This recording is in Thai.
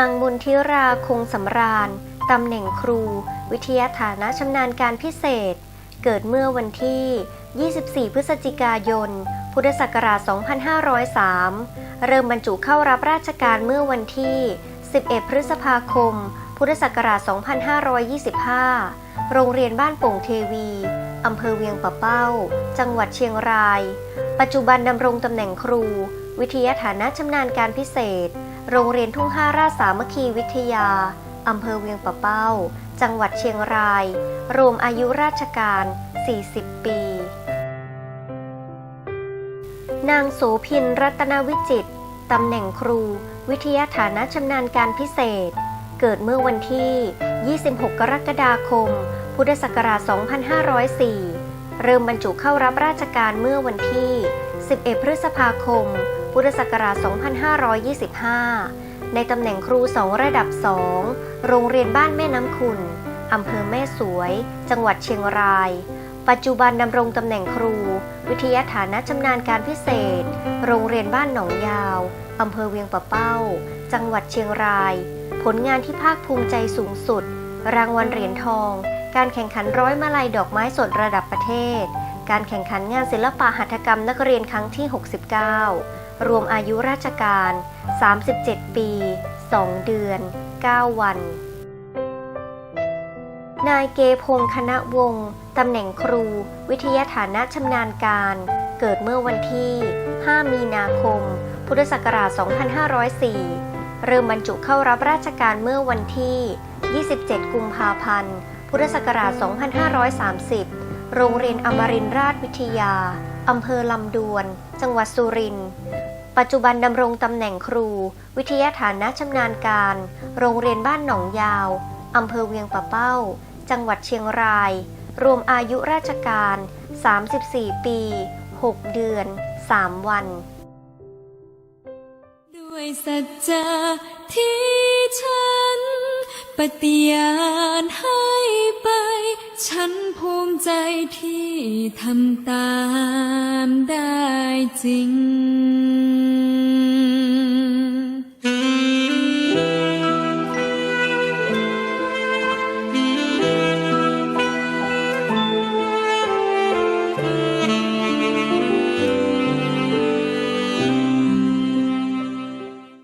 างมนทิราคงสำราญ ตำแหน่งครู วิทยาฐานะชำนาญการพิเศษ เกิดเมื่อวันที่ 24 พฤศจิกายน พุทธศักราช 2503 เริ่มบรรจุเข้ารับราชการเมื่อวันที่ 11 พฤษภาคม พุทธศักราช 2525 โรงเรียนบ้านโป่งเทวี อำเภอเวียงปะเป้า จังหวัดเชียงราย ปัจจุบันดำรงตำแหน่งครู วิทยาฐานะชำนาญการพิเศษ โรงเรียนทุ่งห้าราชสามัคคีวิทยา อำเภอเวียงปะเป้า จังหวัดเชียงราย รวมอายุราชการ 40 ปี นางโสพินรัตนวิจิตตำแหน่งครู วิทยาฐานะชำนาญการพิเศษ เกิดเมื่อวันที่ 26 กรกฎาคม พุทธศักราช 2504 เริ่มบรรจุเข้ารับราชการเมื่อวันที่ 11 พฤษภาคม พุทธศักราช 2525 ในตำแหน่งครู2ระดับ2โรงเรียนบ้านแม่น้ำคุณอำเภอแม่สวย จังหวัดเชียงราย ปัจจุบันดำรงตำแหน่งครู วิทยาฐานะชำนาญการพิเศษ โรงเรียนบ้านหนองยาวอำเภอเวียงปะเป้า จังหวัดเชียงราย ผลงานที่ภาคภูมิใจสูงสุด รางวัลเหรียญทอง การแข่งขันร้อยมาลัยดอกไม้สดระดับประเทศ การแข่งขันงานศิลปะหัตถกรรมนักเรียนครั้งที่ 69 รวมอายุราชการ 37 ปี 2 เดือน 9 วัน นายเกพงคณะวงศ์ตำแหน่งครู วิทยาฐานะชำนาญการ เกิดเมื่อวันที่ 5 มีนาคม พุทธศักราช 2504 เริ่มบรรจุเข้ารับราชการเมื่อวันที่ 27 กุมภาพันธ์ พุทธศักราช 2530 โรงเรียนอมรินทราชวิทยา อำเภอลำดวน จังหวัดสุรินทร์ ปัจจุบันดำรงตำแหน่งครู วิทยาฐานะชำนาญการ โรงเรียนบ้านหนองยาว อำเภอเวียงปะเป้า จังหวัดเชียงราย รวมอายุราชการ 34 ปี 6 เดือน 3 วัน ด้วยสัจจะที่ฉัน ปฏิญาณให้ไป ฉัน ภูมิใจที่ทำตามได้จริง